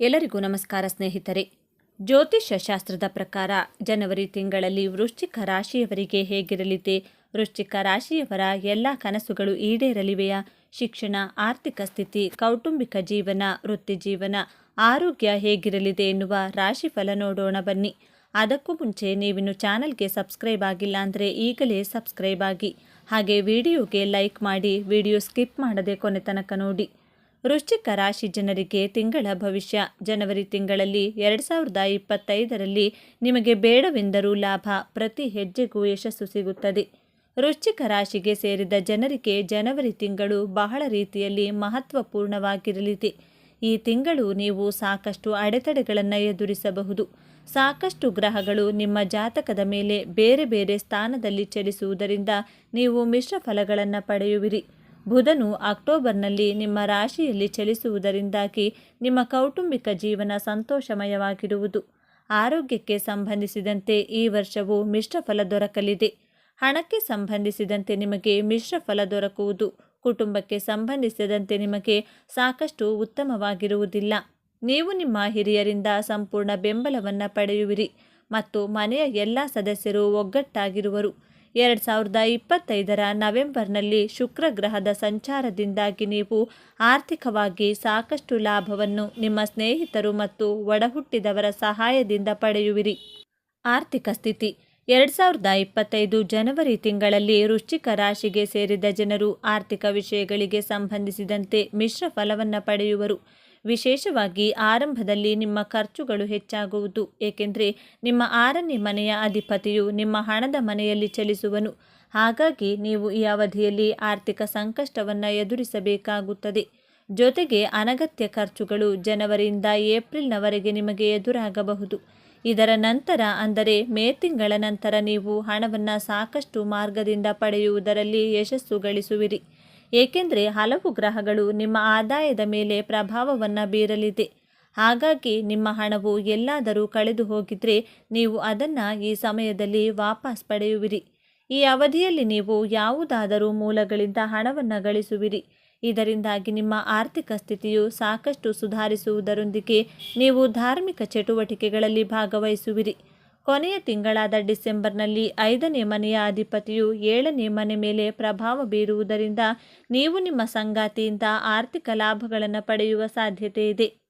ಎಲ್ಲರಿಗೂ ನಮಸ್ಕಾರ ಸ್ನೇಹಿತರೆ. ಜ್ಯೋತಿಷ್ಯ ಶಾಸ್ತ್ರದ ಪ್ರಕಾರ ಜನವರಿ ತಿಂಗಳಲ್ಲಿ ವೃಶ್ಚಿಕ ರಾಶಿಯವರಿಗೆ ಹೇಗಿರಲಿದೆ? ವೃಶ್ಚಿಕ ರಾಶಿಯವರ ಎಲ್ಲ ಕನಸುಗಳು ಈಡೇರಲಿವೆಯಾ? ಶಿಕ್ಷಣ, ಆರ್ಥಿಕ ಸ್ಥಿತಿ, ಕೌಟುಂಬಿಕ ಜೀವನ, ವೃತ್ತಿ ಜೀವನ, ಆರೋಗ್ಯ ಹೇಗಿರಲಿದೆ ಎನ್ನುವ ರಾಶಿಫಲ ನೋಡೋಣ ಬನ್ನಿ. ಅದಕ್ಕೂ ಮುಂಚೆ ನೀವಿನ್ನು ಚಾನಲ್ಗೆ ಸಬ್ಸ್ಕ್ರೈಬ್ ಆಗಿಲ್ಲ ಅಂದರೆ ಈಗಲೇ ಸಬ್ಸ್ಕ್ರೈಬ್ ಆಗಿ. ಹಾಗೆ ವಿಡಿಯೋಗೆ ಲೈಕ್ ಮಾಡಿ, ವಿಡಿಯೋ ಸ್ಕಿಪ್ ಮಾಡದೆ ಕೊನೆ ತನಕ ನೋಡಿ. ವೃಶ್ಚಿಕ ರಾಶಿ ಜನರಿಗೆ ತಿಂಗಳ ಭವಿಷ್ಯ. ಜನವರಿ ತಿಂಗಳಲ್ಲಿ ಎರಡು ಸಾವಿರದ ಇಪ್ಪತ್ತೈದರಲ್ಲಿ ನಿಮಗೆ ಬೇಡವೆಂದರೂ ಲಾಭ, ಪ್ರತಿ ಹೆಜ್ಜೆಗೂ ಯಶಸ್ಸು ಸಿಗುತ್ತದೆ. ವೃಶ್ಚಿಕ ರಾಶಿಗೆ ಸೇರಿದ ಜನರಿಗೆ ಜನವರಿ ತಿಂಗಳು ಬಹಳ ರೀತಿಯಲ್ಲಿ ಮಹತ್ವಪೂರ್ಣವಾಗಿರಲಿದೆ. ಈ ತಿಂಗಳು ನೀವು ಸಾಕಷ್ಟು ಅಡೆತಡೆಗಳನ್ನು ಎದುರಿಸಬಹುದು. ಸಾಕಷ್ಟು ಗ್ರಹಗಳು ನಿಮ್ಮ ಜಾತಕದ ಮೇಲೆ ಬೇರೆ ಬೇರೆ ಸ್ಥಾನದಲ್ಲಿ ಚಲಿಸುವುದರಿಂದ ನೀವು ಮಿಶ್ರ ಫಲಗಳನ್ನು ಪಡೆಯುವಿರಿ. ಬುಧನು ಅಕ್ಟೋಬರ್ನಲ್ಲಿ ನಿಮ್ಮ ರಾಶಿಯಲ್ಲಿ ಚಲಿಸುವುದರಿಂದಾಗಿ ನಿಮ್ಮ ಕೌಟುಂಬಿಕ ಜೀವನ ಸಂತೋಷಮಯವಾಗಿರುವುದು. ಆರೋಗ್ಯಕ್ಕೆ ಸಂಬಂಧಿಸಿದಂತೆ ಈ ವರ್ಷವು ಮಿಶ್ರ ಫಲ ದೊರಕಲಿದೆ. ಹಣಕ್ಕೆ ಸಂಬಂಧಿಸಿದಂತೆ ನಿಮಗೆ ಮಿಶ್ರ ಫಲ ದೊರಕುವುದು. ಕುಟುಂಬಕ್ಕೆ ಸಂಬಂಧಿಸಿದಂತೆ ನಿಮಗೆ ಸಾಕಷ್ಟು ಉತ್ತಮವಾಗಿರುವುದಿಲ್ಲ. ನೀವು ನಿಮ್ಮ ಹಿರಿಯರಿಂದ ಸಂಪೂರ್ಣ ಬೆಂಬಲವನ್ನು ಪಡೆಯುವಿರಿ ಮತ್ತು ಮನೆಯ ಎಲ್ಲ ಸದಸ್ಯರು ಒಗ್ಗಟ್ಟಾಗಿರುವರು. ಎರಡು ಸಾವಿರದ ಇಪ್ಪತ್ತೈದರ ನವೆಂಬರ್ನಲ್ಲಿ ಶುಕ್ರ ಗ್ರಹದ ಸಂಚಾರದಿಂದಾಗಿ ನೀವು ಆರ್ಥಿಕವಾಗಿ ಸಾಕಷ್ಟು ಲಾಭವನ್ನು ನಿಮ್ಮ ಸ್ನೇಹಿತರು ಮತ್ತು ಒಡಹುಟ್ಟಿದವರ ಸಹಾಯದಿಂದ ಪಡೆಯುವಿರಿ. ಆರ್ಥಿಕ ಸ್ಥಿತಿ. ಎರಡು ಸಾವಿರದ ಇಪ್ಪತ್ತೈದು ಜನವರಿ ತಿಂಗಳಲ್ಲಿ ವೃಶ್ಚಿಕ ರಾಶಿಗೆ ಸೇರಿದ ಜನರು ಆರ್ಥಿಕ ವಿಷಯಗಳಿಗೆ ಸಂಬಂಧಿಸಿದಂತೆ ಮಿಶ್ರ ಫಲವನ್ನು ಪಡೆಯುವರು. ವಿಶೇಷವಾಗಿ ಆರಂಭದಲ್ಲಿ ನಿಮ್ಮ ಖರ್ಚುಗಳು ಹೆಚ್ಚಾಗುವುದು, ಏಕೆಂದರೆ ನಿಮ್ಮ ಆರನೇ ಮನೆಯ ಅಧಿಪತಿಯು ನಿಮ್ಮ ಹಣದ ಮನೆಯಲ್ಲಿ ಚಲಿಸುವನು. ಹಾಗಾಗಿ ನೀವು ಈ ಅವಧಿಯಲ್ಲಿ ಆರ್ಥಿಕ ಸಂಕಷ್ಟವನ್ನು ಎದುರಿಸಬೇಕಾಗುತ್ತದೆ. ಜೊತೆಗೆ ಅನಗತ್ಯ ಖರ್ಚುಗಳು ಜನವರಿಯಿಂದ ಏಪ್ರಿಲ್ನವರೆಗೆ ನಿಮಗೆ ಎದುರಾಗಬಹುದು. ಇದರ ನಂತರ, ಅಂದರೆ ಮೇ ತಿಂಗಳ ನಂತರ ನೀವು ಹಣವನ್ನು ಸಾಕಷ್ಟು ಮಾರ್ಗದಿಂದ ಪಡೆಯುವುದರಲ್ಲಿ ಯಶಸ್ಸು ಗಳಿಸುವಿರಿ. ಏಕೆಂದರೆ ಹಲವು ಗ್ರಹಗಳು ನಿಮ್ಮ ಆದಾಯದ ಮೇಲೆ ಪ್ರಭಾವವನ್ನು ಬೀರಲಿದೆ. ಹಾಗಾಗಿ ನಿಮ್ಮ ಹಣವು ಎಲ್ಲಾದರೂ ಕಳೆದು ಹೋಗಿದ್ರೆ ನೀವು ಅದನ್ನು ಈ ಸಮಯದಲ್ಲಿ ವಾಪಸ್ ಪಡೆಯುವಿರಿ. ಈ ಅವಧಿಯಲ್ಲಿ ನೀವು ಯಾವುದಾದರೂ ಮೂಲಗಳಿಂದ ಹಣವನ್ನು ಗಳಿಸುವಿರಿ. ಇದರಿಂದಾಗಿ ನಿಮ್ಮ ಆರ್ಥಿಕ ಸ್ಥಿತಿಯು ಸಾಕಷ್ಟು ಸುಧಾರಿಸುವುದರೊಂದಿಗೆ ನೀವು ಧಾರ್ಮಿಕ ಚಟುವಟಿಕೆಗಳಲ್ಲಿ ಭಾಗವಹಿಸುವಿರಿ. ಕೊನೆಯ ತಿಂಗಳಾದ ಡಿಸೆಂಬರ್ನಲ್ಲಿ ಐದನೇ ಮನೆಯ ಅಧಿಪತಿಯು ಏಳನೇ ಮನೆ ಮೇಲೆ ಪ್ರಭಾವ ಬೀರುವುದರಿಂದ ನೀವು ನಿಮ್ಮ ಸಂಗಾತಿಯಿಂದ ಆರ್ಥಿಕ ಲಾಭಗಳನ್ನು ಪಡೆಯುವ ಸಾಧ್ಯತೆ ಇದೆ.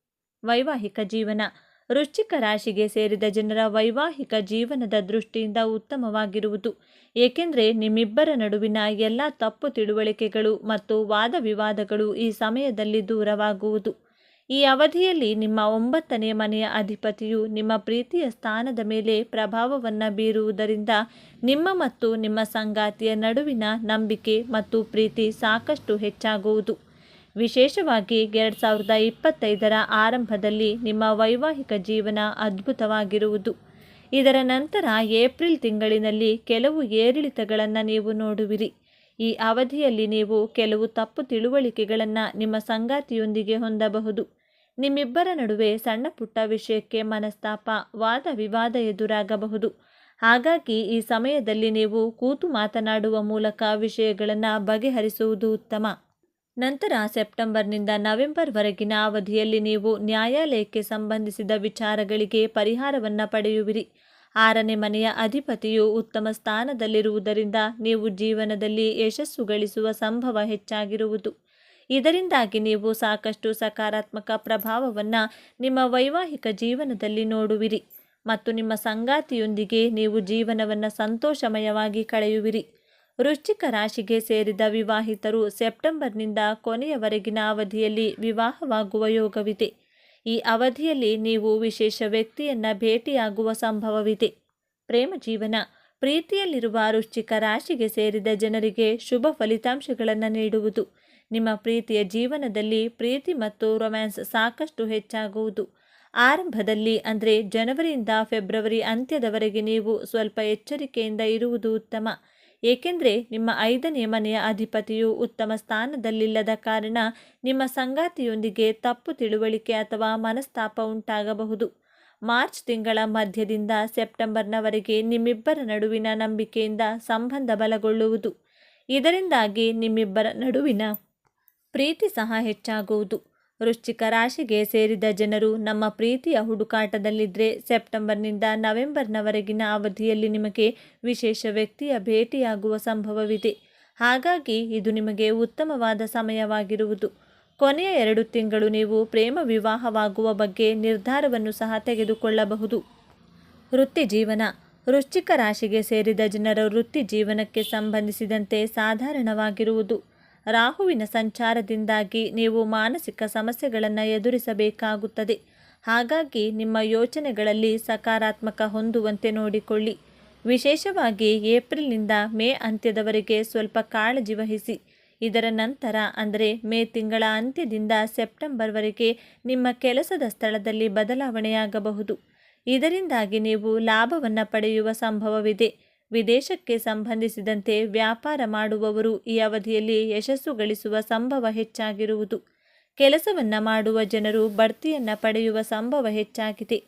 ವೈವಾಹಿಕ ಜೀವನ. ವೃಶ್ಚಿಕ ರಾಶಿಗೆ ಸೇರಿದ ಜನರ ವೈವಾಹಿಕ ಜೀವನದ ದೃಷ್ಟಿಯಿಂದ ಉತ್ತಮವಾಗಿರುವುದು. ಏಕೆಂದರೆ ನಿಮ್ಮಿಬ್ಬರ ನಡುವಿನ ಎಲ್ಲ ತಪ್ಪು ತಿಳುವಳಿಕೆಗಳು ಮತ್ತು ವಾದ ವಿವಾದಗಳು ಈ ಸಮಯದಲ್ಲಿ ದೂರವಾಗುವುದು. ಈ ಅವಧಿಯಲ್ಲಿ ನಿಮ್ಮ ಒಂಬತ್ತನೇ ಮನೆಯ ಅಧಿಪತಿಯು ನಿಮ್ಮ ಪ್ರೀತಿಯ ಸ್ಥಾನದ ಮೇಲೆ ಪ್ರಭಾವವನ್ನು ಬೀರುವುದರಿಂದ ನಿಮ್ಮ ಮತ್ತು ನಿಮ್ಮ ಸಂಗಾತಿಯ ನಡುವಿನ ನಂಬಿಕೆ ಮತ್ತು ಪ್ರೀತಿ ಸಾಕಷ್ಟು ಹೆಚ್ಚಾಗುವುದು. ವಿಶೇಷವಾಗಿ ಎರಡು ಸಾವಿರದ ಇಪ್ಪತ್ತೈದರ ಆರಂಭದಲ್ಲಿ ನಿಮ್ಮ ವೈವಾಹಿಕ ಜೀವನ ಅದ್ಭುತವಾಗಿರುವುದು. ಇದರ ನಂತರ ಏಪ್ರಿಲ್ ತಿಂಗಳಿನಲ್ಲಿ ಕೆಲವು ಏರಿಳಿತಗಳನ್ನು ನೀವು ನೋಡುವಿರಿ. ಈ ಅವಧಿಯಲ್ಲಿ ನೀವು ಕೆಲವು ತಪ್ಪು ತಿಳುವಳಿಕೆಗಳನ್ನು ನಿಮ್ಮ ಸಂಗಾತಿಯೊಂದಿಗೆ ಹೊಂದಬಹುದು. ನಿಮ್ಮಿಬ್ಬರ ನಡುವೆ ಸಣ್ಣ ಪುಟ್ಟ ವಿಷಯಕ್ಕೆ ಮನಸ್ತಾಪ, ವಾದ ವಿವಾದ ಎದುರಾಗಬಹುದು. ಹಾಗಾಗಿ ಈ ಸಮಯದಲ್ಲಿ ನೀವು ಕೂತು ಮಾತನಾಡುವ ಮೂಲಕ ವಿಷಯಗಳನ್ನು ಬಗೆಹರಿಸುವುದು ಉತ್ತಮ. ನಂತರ ಸೆಪ್ಟೆಂಬರ್ನಿಂದ ನವೆಂಬರ್ವರೆಗಿನ ಅವಧಿಯಲ್ಲಿ ನೀವು ನ್ಯಾಯಾಲಯಕ್ಕೆ ಸಂಬಂಧಿಸಿದ ವಿಚಾರಗಳಿಗೆ ಪರಿಹಾರವನ್ನು ಪಡೆಯುವಿರಿ. ಆರನೇ ಮನೆಯ ಅಧಿಪತಿಯು ಉತ್ತಮ ಸ್ಥಾನದಲ್ಲಿರುವುದರಿಂದ ನೀವು ಜೀವನದಲ್ಲಿ ಯಶಸ್ಸು ಗಳಿಸುವ ಸಂಭವ ಹೆಚ್ಚಾಗಿರುವುದು. ಇದರಿಂದಾಗಿ ನೀವು ಸಾಕಷ್ಟು ಸಕಾರಾತ್ಮಕ ಪ್ರಭಾವವನ್ನು ನಿಮ್ಮ ವೈವಾಹಿಕ ಜೀವನದಲ್ಲಿ ನೋಡುವಿರಿ ಮತ್ತು ನಿಮ್ಮ ಸಂಗಾತಿಯೊಂದಿಗೆ ನೀವು ಜೀವನವನ್ನು ಸಂತೋಷಮಯವಾಗಿ ಕಳೆಯುವಿರಿ. ವೃಶ್ಚಿಕ ರಾಶಿಗೆ ಸೇರಿದ ವಿವಾಹಿತರು ಸೆಪ್ಟೆಂಬರ್ನಿಂದ ಕೊನೆಯವರೆಗಿನ ಅವಧಿಯಲ್ಲಿ ವಿವಾಹವಾಗುವ ಯೋಗವಿದೆ. ಈ ಅವಧಿಯಲ್ಲಿ ನೀವು ವಿಶೇಷ ವ್ಯಕ್ತಿಯನ್ನು ಭೇಟಿಯಾಗುವ ಸಂಭವವಿದೆ. ಪ್ರೇಮ ಜೀವನ. ಪ್ರೀತಿಯಲ್ಲಿರುವ ವೃಶ್ಚಿಕ ರಾಶಿಗೆ ಸೇರಿದ ಜನರಿಗೆ ಶುಭ ಫಲಿತಾಂಶಗಳನ್ನು ನೀಡುವುದು. ನಿಮ್ಮ ಪ್ರೀತಿಯ ಜೀವನದಲ್ಲಿ ಪ್ರೀತಿ ಮತ್ತು ರೊಮ್ಯಾನ್ಸ್ ಸಾಕಷ್ಟು ಹೆಚ್ಚಾಗುವುದು. ಆರಂಭದಲ್ಲಿ ಅಂದರೆ ಜನವರಿಯಿಂದ ಫೆಬ್ರವರಿ ಅಂತ್ಯದವರೆಗೆ ನೀವು ಸ್ವಲ್ಪ ಎಚ್ಚರಿಕೆಯಿಂದ ಇರುವುದು ಉತ್ತಮ. ಏಕೆಂದರೆ ನಿಮ್ಮ ಐದನೇ ಮನೆಯ ಅಧಿಪತಿಯು ಉತ್ತಮ ಸ್ಥಾನದಲ್ಲಿಲ್ಲದ ಕಾರಣ ನಿಮ್ಮ ಸಂಗಾತಿಯೊಂದಿಗೆ ತಪ್ಪು ತಿಳುವಳಿಕೆ ಅಥವಾ ಮನಸ್ತಾಪ ಉಂಟಾಗಬಹುದು. ಮಾರ್ಚ್ ತಿಂಗಳ ಮಧ್ಯದಿಂದ ಸೆಪ್ಟೆಂಬರ್ನವರೆಗೆ ನಿಮ್ಮಿಬ್ಬರ ನಡುವಿನ ನಂಬಿಕೆಯಿಂದ ಸಂಬಂಧ ಬಲಗೊಳ್ಳುವುದು. ಇದರಿಂದಾಗಿ ನಿಮ್ಮಿಬ್ಬರ ನಡುವಿನ ಪ್ರೀತಿ ಸಹ ಹೆಚ್ಚಾಗುವುದು. ವೃಶ್ಚಿಕ ರಾಶಿಗೆ ಸೇರಿದ ಜನರು ನಮ್ಮ ಪ್ರೀತಿಯ ಹುಡುಕಾಟದಲ್ಲಿದ್ದರೆ ಸೆಪ್ಟೆಂಬರ್ನಿಂದ ನವೆಂಬರ್ನವರೆಗಿನ ಅವಧಿಯಲ್ಲಿ ನಿಮಗೆ ವಿಶೇಷ ವ್ಯಕ್ತಿಯ ಭೇಟಿಯಾಗುವ ಸಂಭವವಿದೆ. ಹಾಗಾಗಿ ಇದು ನಿಮಗೆ ಉತ್ತಮವಾದ ಸಮಯವಾಗಿರುವುದು. ಕೊನೆಯ ಎರಡು ತಿಂಗಳು ನೀವು ಪ್ರೇಮ ವಿವಾಹವಾಗುವ ಬಗ್ಗೆ ನಿರ್ಧಾರವನ್ನು ಸಹ ತೆಗೆದುಕೊಳ್ಳಬಹುದು. ವೃತ್ತಿ ಜೀವನ. ವೃಶ್ಚಿಕ ರಾಶಿಗೆ ಸೇರಿದ ಜನರ ವೃತ್ತಿ ಜೀವನಕ್ಕೆ ಸಂಬಂಧಿಸಿದಂತೆ ಸಾಧಾರಣವಾಗಿರುವುದು. ರಾಹುವಿನ ಸಂಚಾರದಿಂದಾಗಿ ನೀವು ಮಾನಸಿಕ ಸಮಸ್ಯೆಗಳನ್ನು ಎದುರಿಸಬೇಕಾಗುತ್ತದೆ. ಹಾಗಾಗಿ ನಿಮ್ಮ ಯೋಚನೆಗಳಲ್ಲಿ ಸಕಾರಾತ್ಮಕ ಹೊಂದುವಂತೆ ನೋಡಿಕೊಳ್ಳಿ. ವಿಶೇಷವಾಗಿ ಏಪ್ರಿಲ್ನಿಂದ ಮೇ ಅಂತ್ಯದವರೆಗೆ ಸ್ವಲ್ಪ ಕಾಳಜಿ ವಹಿಸಿ. ಇದರ ನಂತರ ಅಂದರೆ ಮೇ ತಿಂಗಳ ಅಂತ್ಯದಿಂದ ಸೆಪ್ಟೆಂಬರ್ವರೆಗೆ ನಿಮ್ಮ ಕೆಲಸದ ಸ್ಥಳದಲ್ಲಿ ಬದಲಾವಣೆಯಾಗಬಹುದು. ಇದರಿಂದಾಗಿ ನೀವು ಲಾಭವನ್ನು ಪಡೆಯುವ ಸಂಭವವಿದೆ. ವಿದೇಶಕ್ಕೆ ಸಂಬಂಧಿಸಿದಂತೆ ವ್ಯಾಪಾರ ಮಾಡುವವರು ಈ ಅವಧಿಯಲ್ಲಿ ಯಶಸ್ಸು ಗಳಿಸುವ ಸಂಭವ ಹೆಚ್ಚಾಗಿರುವುದು. ಕೆಲಸವನ್ನು ಮಾಡುವ ಜನರು ಬಡ್ತಿಯನ್ನು ಪಡೆಯುವ ಸಂಭವ ಹೆಚ್ಚಾಗಿದೆ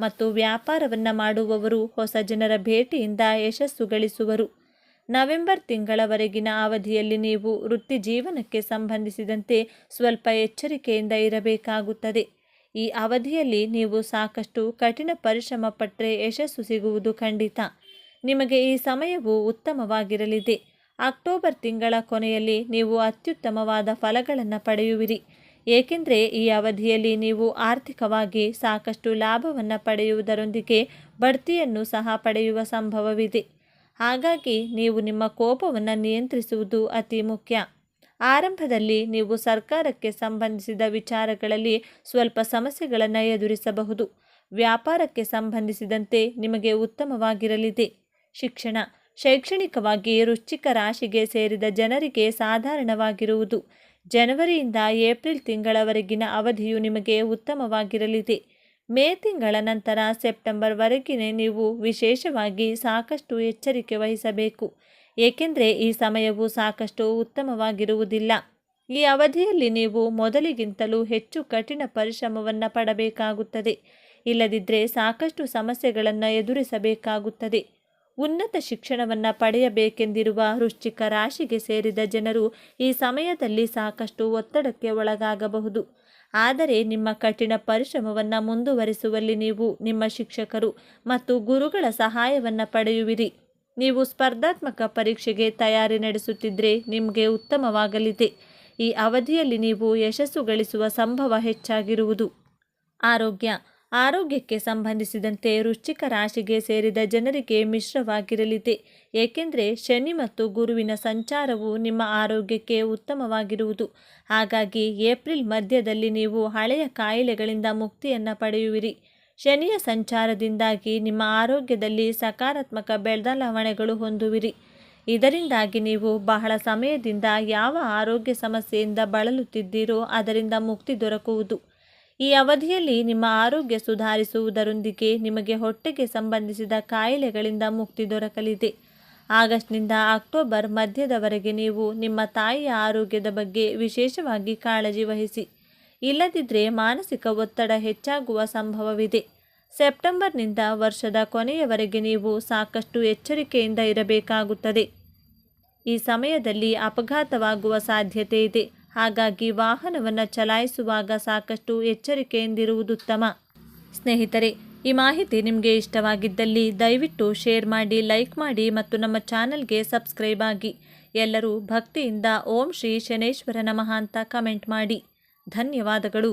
ಮತ್ತು ವ್ಯಾಪಾರವನ್ನು ಮಾಡುವವರು ಹೊಸ ಜನರ ಭೇಟಿಯಿಂದ ಯಶಸ್ಸು ಗಳಿಸುವರು. ನವೆಂಬರ್ ತಿಂಗಳವರೆಗಿನ ಅವಧಿಯಲ್ಲಿ ನೀವು ವೃತ್ತಿ ಜೀವನಕ್ಕೆ ಸಂಬಂಧಿಸಿದಂತೆ ಸ್ವಲ್ಪ ಎಚ್ಚರಿಕೆಯಿಂದ ಇರಬೇಕಾಗುತ್ತದೆ. ಈ ಅವಧಿಯಲ್ಲಿ ನೀವು ಸಾಕಷ್ಟು ಕಠಿಣ ಪರಿಶ್ರಮ ಪಟ್ಟರೆ ಯಶಸ್ಸು ಸಿಗುವುದು ಖಂಡಿತ. ನಿಮಗೆ ಈ ಸಮಯವು ಉತ್ತಮವಾಗಿರಲಿದೆ. ಅಕ್ಟೋಬರ್ ತಿಂಗಳ ಕೊನೆಯಲ್ಲಿ ನೀವು ಅತ್ಯುತ್ತಮವಾದ ಫಲಗಳನ್ನು ಪಡೆಯುವಿರಿ. ಏಕೆಂದರೆ ಈ ಅವಧಿಯಲ್ಲಿ ನೀವು ಆರ್ಥಿಕವಾಗಿ ಸಾಕಷ್ಟು ಲಾಭವನ್ನು ಪಡೆಯುವುದರೊಂದಿಗೆ ಬಡ್ತಿಯನ್ನು ಸಹ ಪಡೆಯುವ ಸಂಭವವಿದೆ. ಹಾಗಾಗಿ ನೀವು ನಿಮ್ಮ ಕೋಪವನ್ನು ನಿಯಂತ್ರಿಸುವುದು ಅತಿ ಮುಖ್ಯ. ಆರಂಭದಲ್ಲಿ ನೀವು ಸರ್ಕಾರಕ್ಕೆ ಸಂಬಂಧಿಸಿದ ವಿಚಾರಗಳಲ್ಲಿ ಸ್ವಲ್ಪ ಸಮಸ್ಯೆಗಳನ್ನು ಎದುರಿಸಬಹುದು. ವ್ಯಾಪಾರಕ್ಕೆ ಸಂಬಂಧಿಸಿದಂತೆ ನಿಮಗೆ ಉತ್ತಮವಾಗಿರಲಿದೆ. ಶಿಕ್ಷಣ. ಶೈಕ್ಷಣಿಕವಾಗಿ ರುಚಿಕ ರಾಶಿಗೆ ಸೇರಿದ ಜನರಿಗೆ ಸಾಧಾರಣವಾಗಿರುವುದು. ಜನವರಿಯಿಂದ ಏಪ್ರಿಲ್ ತಿಂಗಳವರೆಗಿನ ಅವಧಿಯು ನಿಮಗೆ ಉತ್ತಮವಾಗಿರಲಿದೆ. ಮೇ ತಿಂಗಳ ನಂತರ ಸೆಪ್ಟೆಂಬರ್ವರೆಗಿನ ನೀವು ವಿಶೇಷವಾಗಿ ಸಾಕಷ್ಟು ಎಚ್ಚರಿಕೆ ವಹಿಸಬೇಕು. ಏಕೆಂದರೆ ಈ ಸಮಯವು ಸಾಕಷ್ಟು ಉತ್ತಮವಾಗಿರುವುದಿಲ್ಲ. ಈ ಅವಧಿಯಲ್ಲಿ ನೀವು ಮೊದಲಿಗಿಂತಲೂ ಹೆಚ್ಚು ಕಠಿಣ ಪರಿಶ್ರಮವನ್ನು ಪಡಬೇಕಾಗುತ್ತದೆ. ಇಲ್ಲದಿದ್ದರೆ ಸಾಕಷ್ಟು ಸಮಸ್ಯೆಗಳನ್ನು ಎದುರಿಸಬೇಕಾಗುತ್ತದೆ. ಉನ್ನತ ಶಿಕ್ಷಣವನ್ನು ಪಡೆಯಬೇಕೆಂದಿರುವ ವೃಶ್ಚಿಕ ರಾಶಿಗೆ ಸೇರಿದ ಜನರು ಈ ಸಮಯದಲ್ಲಿ ಸಾಕಷ್ಟು ಒತ್ತಡಕ್ಕೆ ಒಳಗಾಗಬಹುದು. ಆದರೆ ನಿಮ್ಮ ಕಠಿಣ ಪರಿಶ್ರಮವನ್ನು ಮುಂದುವರಿಸುವಲ್ಲಿ ನೀವು ನಿಮ್ಮ ಶಿಕ್ಷಕರು ಮತ್ತು ಗುರುಗಳ ಸಹಾಯವನ್ನು ಪಡೆಯುವಿರಿ. ನೀವು ಸ್ಪರ್ಧಾತ್ಮಕ ಪರೀಕ್ಷೆಗೆ ತಯಾರಿ ನಡೆಸುತ್ತಿದ್ದರೆ ನಿಮಗೆ ಉತ್ತಮವಾಗಲಿದೆ. ಈ ಅವಧಿಯಲ್ಲಿ ನೀವು ಯಶಸ್ಸು ಗಳಿಸುವ ಸಂಭವ ಹೆಚ್ಚಾಗಿರುವುದು. ಆರೋಗ್ಯ. ಆರೋಗ್ಯಕ್ಕೆ ಸಂಬಂಧಿಸಿದಂತೆ ವೃಶ್ಚಿಕ ರಾಶಿಗೆ ಸೇರಿದ ಜನರಿಗೆ ಮಿಶ್ರವಾಗಿರಲಿದೆ. ಏಕೆಂದರೆ ಶನಿ ಮತ್ತು ಗುರುವಿನ ಸಂಚಾರವು ನಿಮ್ಮ ಆರೋಗ್ಯಕ್ಕೆ ಉತ್ತಮವಾಗಿರುವುದು. ಹಾಗಾಗಿ ಏಪ್ರಿಲ್ ಮಧ್ಯದಲ್ಲಿ ನೀವು ಹಳೆಯ ಕಾಯಿಲೆಗಳಿಂದ ಮುಕ್ತಿಯನ್ನು ಪಡೆಯುವಿರಿ. ಶನಿಯ ಸಂಚಾರದಿಂದಾಗಿ ನಿಮ್ಮ ಆರೋಗ್ಯದಲ್ಲಿ ಸಕಾರಾತ್ಮಕ ಬೆಳದಲಾವಣೆಗಳು ಹೊಂದುವಿರಿ. ಇದರಿಂದಾಗಿ ನೀವು ಬಹಳ ಸಮಯದಿಂದ ಯಾವ ಆರೋಗ್ಯ ಸಮಸ್ಯೆಯಿಂದ ಬಳಲುತ್ತಿದ್ದೀರೋ ಅದರಿಂದ ಮುಕ್ತಿ ದೊರಕುವುದು. ಈ ಅವಧಿಯಲ್ಲಿ ನಿಮ್ಮ ಆರೋಗ್ಯ ಸುಧಾರಿಸುವುದರೊಂದಿಗೆ ನಿಮಗೆ ಹೊಟ್ಟೆಗೆ ಸಂಬಂಧಿಸಿದ ಕಾಯಿಲೆಗಳಿಂದ ಮುಕ್ತಿ ದೊರಕಲಿದೆ. ಆಗಸ್ಟ್ನಿಂದ ಅಕ್ಟೋಬರ್ ಮಧ್ಯದವರೆಗೆ ನೀವು ನಿಮ್ಮ ತಾಯಿಯ ಆರೋಗ್ಯದ ಬಗ್ಗೆ ವಿಶೇಷವಾಗಿ ಕಾಳಜಿ ವಹಿಸಿ. ಇಲ್ಲದಿದ್ದರೆ ಮಾನಸಿಕ ಒತ್ತಡ ಹೆಚ್ಚಾಗುವ ಸಂಭವವಿದೆ. ಸೆಪ್ಟೆಂಬರ್ನಿಂದ ವರ್ಷದ ಕೊನೆಯವರೆಗೆ ನೀವು ಸಾಕಷ್ಟು ಎಚ್ಚರಿಕೆಯಿಂದ ಇರಬೇಕಾಗುತ್ತದೆ. ಈ ಸಮಯದಲ್ಲಿ ಅಪಘಾತವಾಗುವ ಸಾಧ್ಯತೆ ಇದೆ. ಹಾಗಾಗಿ ವಾಹನವನ್ನು ಚಲಾಯಿಸುವಾಗ ಸಾಕಷ್ಟು ಎಚ್ಚರಿಕೆಯಿಂದಿರುವುದು ಉತ್ತಮ ಸ್ನೇಹಿತರೆ, ಈ ಮಾಹಿತಿ ನಿಮಗೆ ಇಷ್ಟವಾಗಿದ್ದಲ್ಲಿ ದಯವಿಟ್ಟು ಶೇರ್ ಮಾಡಿ, ಲೈಕ್ ಮಾಡಿ ಮತ್ತು ನಮ್ಮ ಚಾನಲ್ಗೆ ಸಬ್ಸ್ಕ್ರೈಬ್ ಆಗಿ. ಎಲ್ಲರೂ ಭಕ್ತಿಯಿಂದ ಓಂ ಶ್ರೀ ಶನೇಶ್ವರ ನಮಃ ಅಂತ ಕಮೆಂಟ್ ಮಾಡಿ. ಧನ್ಯವಾದಗಳು.